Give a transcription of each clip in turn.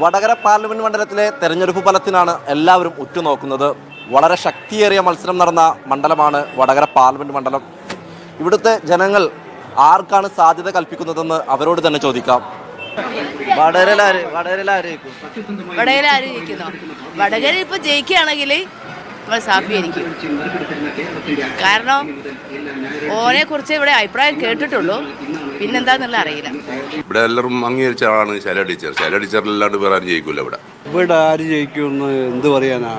Vadakara parliament മണ്ഡലത്തിലെ തെരഞ്ഞെടുപ്പ് ഫലത്തിനാണ് എല്ലാവരും ഉറ്റുനോക്കുന്നത്. വളരെ ശക്തിയേറിയ മത്സരം നടന്ന മണ്ഡലമാണ് വടകര പാർലമെന്റ് മണ്ഡലം. ഇവിടുത്തെ ജനങ്ങൾ ആർക്കാണ് സാധ്യത കൽപ്പിക്കുന്നതെന്ന് അവരോട് തന്നെ ചോദിക്കാം. വടകര ആര് ജയിക്കുന്നോ വടകര ഇപ്പൊ ജയിക്കുകയാണെങ്കിൽ നമ്മൾ സാഫി ആയിരിക്കും. കാരണം ഓനെ കുറിച്ച് ഇവിടെ അഭിപ്രായം കേട്ടിട്ടുള്ളൂ. പിന്നെന്താന്നുള്ള അറിയില്ല. ഇവിടെ എല്ലാവരും അംഗീകരിച്ചാണ് ശൈല ടീച്ചർ. ശൈല ടീച്ചറിലല്ലാണ്ട് വേറെ ആരും ജയിക്കൂല ഇവിടെ. ഇവിടെ ആര് ജയിക്കുമെന്ന് എന്ത് പറയാനാ?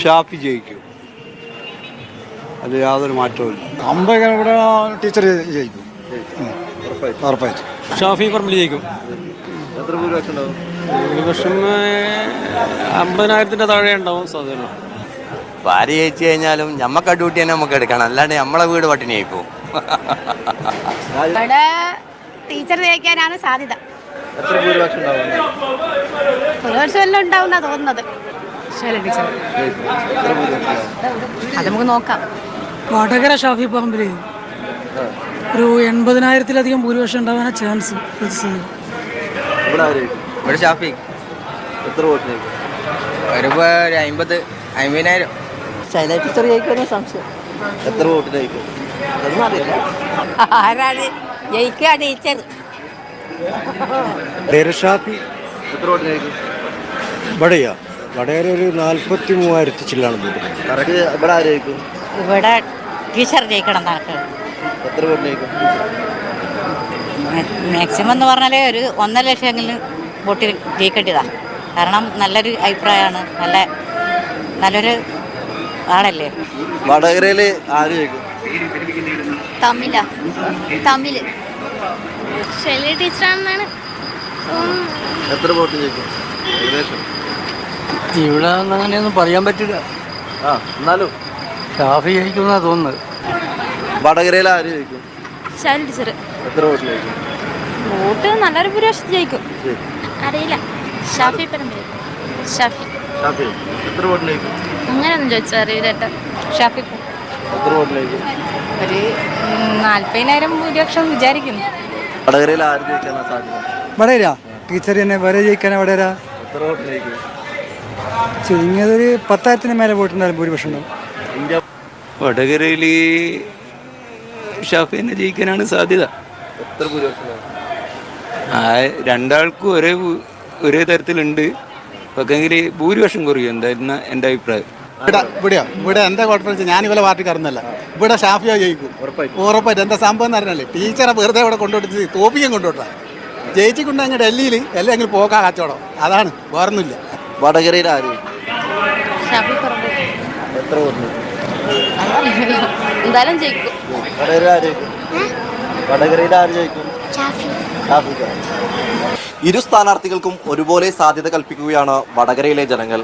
ഷാഫി ജയിക്കും. അത് യാതൊരു മാറ്റവും അമ്പത് ഇവിടെ ടീച്ചർ ജയിക്കും. ഉറപ്പായിട്ടും. ഷാഫി പറമ്പിൽ ജയിക്കും. എത്ര ഭൂരിപക്ഷം അമ്പതിനായിരത്തിന്റെ താഴെ ഉണ്ടാവും സാധ്യത ഭാര്യ ജയിച്ചു കഴിഞ്ഞാലും ഞമ്മക്ക് ഡ്യൂട്ടി തന്നെ നമുക്ക് എടുക്കണം. അല്ലാണ്ട് നമ്മളെ വീട് പട്ടിണിയായി പോകും ഇവിടെ ടീച്ചർ ജയിക്കാനാണ് സാധ്യത. എല്ലാം ഉണ്ടാവുന്ന തോന്നുന്നത്. അത് നമുക്ക് നോക്കാം. വടകര ഷാഫി പറമ്പിൽ ഒരു എൺപതിനായിരത്തിലധികം ഭൂരിപക്ഷം ഉണ്ടാവാൻ ചാൻസ് ഇവിടെ ആരേക്കും ഇവിടെ ഷാഫി. എത്ര ഒരു അമ്പത് അമ്പതിനായിരം. എത്ര വോട്ട് ജയിക്കും? ആരാണ്? ജയിക്കുക ടീച്ചർ ഷാഫി എത്ര വോട്ടിനേക്കും ഇവിടെയാ. വടകര ഒരു നാൽപ്പത്തി മൂവായിരത്തി ചില്ലാണ് ഇവിടെ ടീച്ചർ ജയിക്കണം എത്ര മാക്സിമം എന്ന് പറഞ്ഞാൽ ഒരു ഒന്നര ലക്ഷമെങ്കിലും വോട്ടിൽ ജയിക്കേണ്ടതാ. കാരണം നല്ലൊരു അഭിപ്രായമാണ്. നല്ല നല്ലൊരു ആളല്ലേ? വടകരയിൽ ആര് ജയിക്കും? തമിഴ. തമിഴ്. ശൈലി ടീച്ചറാണെന്നാണ് എത്ര വോട്ട് ജയിക്കും ഏകദേശം? ഇവിടെ അങ്ങനെയൊന്നും പറയാൻ പറ്റില്ല. ആ എന്നാലും. ഷാഫി കഴിക്കുന്ന തോന്നുന്നത്. വടകരയിൽ ആര് ജയിക്കും? ശൈലി ടീച്ചർ എത്ര വോട്ട് ജയിക്കും? വോട്ട് നല്ലൊരു ഭൂരിപക്ഷം ജയിക്കും. അറിയില്ല. ഷാഫി പറമ്പിൽ ഷാഫി. ഷാഫി എത്ര അങ്ങനെയൊന്നും ചോദിച്ചാൽ അറിയില്ല ഷാഫി ഒരു നാൽപ്പതിനായിരം ഭൂരിപക്ഷം വിചാരിക്കുന്നു. വടകരയിൽ ആര് ജയിക്കാനാണ് സാധ്യത? വടകര ടീച്ചർ തന്നെ വരെ ജയിക്കാനാ വടകര എത്ര ചുരുങ്ങിയതൊരു പത്തായിരത്തിന് മേലെ പോയിട്ടുണ്ടായിരുന്നു ഭൂരിപക്ഷം ഉണ്ടാവും. ഇന്ത്യ വടകരയിൽ ഷാഫി തന്നെ ജയിക്കാനാണ് സാധ്യത. എത്ര ആ രണ്ടാൾക്കും ഒരേ ഒരേ തരത്തിലുണ്ട്. പക്ഷെങ്കിൽ ഭൂരിപക്ഷം കുറയും എന്തായിരുന്ന എന്റെ അഭിപ്രായം. ഇവിടെ ഇവിടെയോ? ഇവിടെ എന്താ കുഴപ്പമെന്ന് വെച്ചാൽ ഞാൻ ഇവരെ പാർട്ടി കറന്നല്ല ഇവിടെ ഷാഫിയോ ജയിക്കും. ഉറപ്പായിട്ട്. എന്താ സംഭവം എന്ന് അറിഞ്ഞല്ലേ ടീച്ചറെ വെറുതെ ഇവിടെ കൊണ്ടുപോയി തോപ്പിക്കും കൊണ്ടുപോട്ടെ ജയിച്ചിക്കൊണ്ട് അങ്ങ് ഡൽഹിയിൽ അല്ലെങ്കിൽ പോക്കാ കച്ചവടം. അതാണ് വേറൊന്നുമില്ല. വടകരയിൽ ആര്? എത്ര എന്തായാലും ജയിക്കും. വടകരയിൽ ആര്? വടകരയിൽ ആര് ജയിക്കും. ഇരു സ്ഥാനാർത്ഥികൾക്കും ഒരുപോലെ സാധ്യത കൽപ്പിക്കുകയാണ് വടകരയിലെ ജനങ്ങൾ.